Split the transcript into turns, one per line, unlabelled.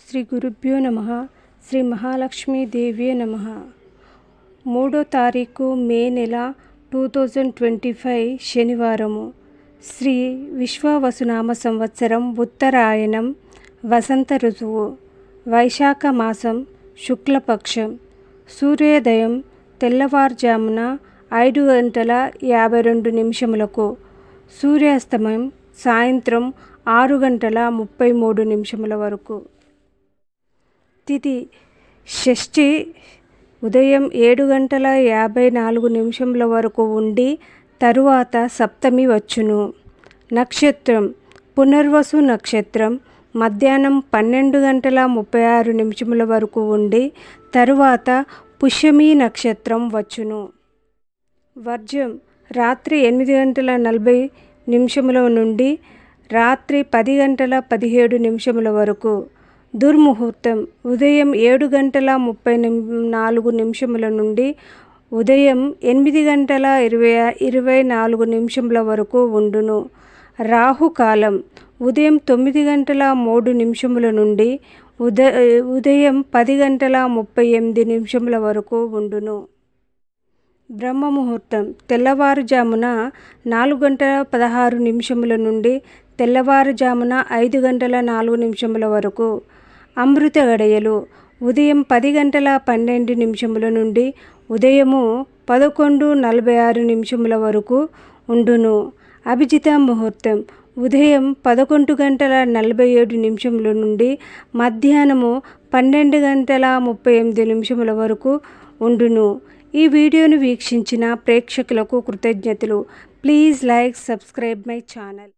శ్రీ గురుభ్యో నమ. శ్రీ మహాలక్ష్మీదేవి నమ. మూడో తారీఖు మే నెల టూ థౌజండ్ ట్వంటీ ఫైవ్ శనివారము. శ్రీ విశ్వవసునామ సంవత్సరం ఉత్తరాయణం వసంత ఋతువు. వైశాఖ మాసం శుక్లపక్షం. సూర్యోదయం తెల్లవారుజామున ఐదు గంటల యాభై రెండు నిమిషములకు. సూర్యాస్తమయం సాయంత్రం ఆరు గంటల ముప్పై మూడు నిమిషముల వరకు. తిథి షష్ఠి ఉదయం ఏడు గంటల యాభై నాలుగు నిమిషముల వరకు ఉండి తరువాత సప్తమి వచ్చును. నక్షత్రం పునర్వసు నక్షత్రం మధ్యాహ్నం పన్నెండు గంటల ముప్పై ఆరు నిమిషముల వరకు ఉండి తరువాత పుష్యమి నక్షత్రం వచ్చును. వర్జం రాత్రి ఎనిమిది గంటల నలభై నిమిషముల నుండి రాత్రి పది గంటల పదిహేడు నిమిషముల వరకు దుర్ముహూర్తం. ఉదయం ఏడు గంటల ముప్పై నిమ్ నాలుగు నిమిషముల నుండి ఉదయం ఎనిమిది గంటల ఇరవై ఇరవై నాలుగు నిమిషముల వరకు ఉండును. రాహుకాలం. ఉదయం తొమ్మిది గంటల మూడు నిమిషముల నుండి ఉద ఉదయం పది గంటల ముప్పై ఎనిమిది నిమిషముల వరకు ఉండును. బ్రహ్మ ముహూర్తం తెల్లవారుజామున నాలుగు గంటల పదహారు నిమిషముల నుండి తెల్లవారుజామున ఐదు గంటల నాలుగు నిమిషముల వరకు అమృత గడయలు. ఉదయం పది గంటల పన్నెండు నిమిషముల నుండి ఉదయము పదకొండు నలభై ఆరు నిమిషముల వరకు ఉండును. అభిజిత ముహూర్తం. ఉదయం పదకొండు గంటల నలభై ఏడు నిమిషముల నుండి మధ్యాహ్నము పన్నెండు గంటల ముప్పై ఎనిమిది నిమిషముల వరకు ఉండును. ఈ వీడియోను వీక్షించిన ప్రేక్షకులకు కృతజ్ఞతలు. Please like subscribe my channel.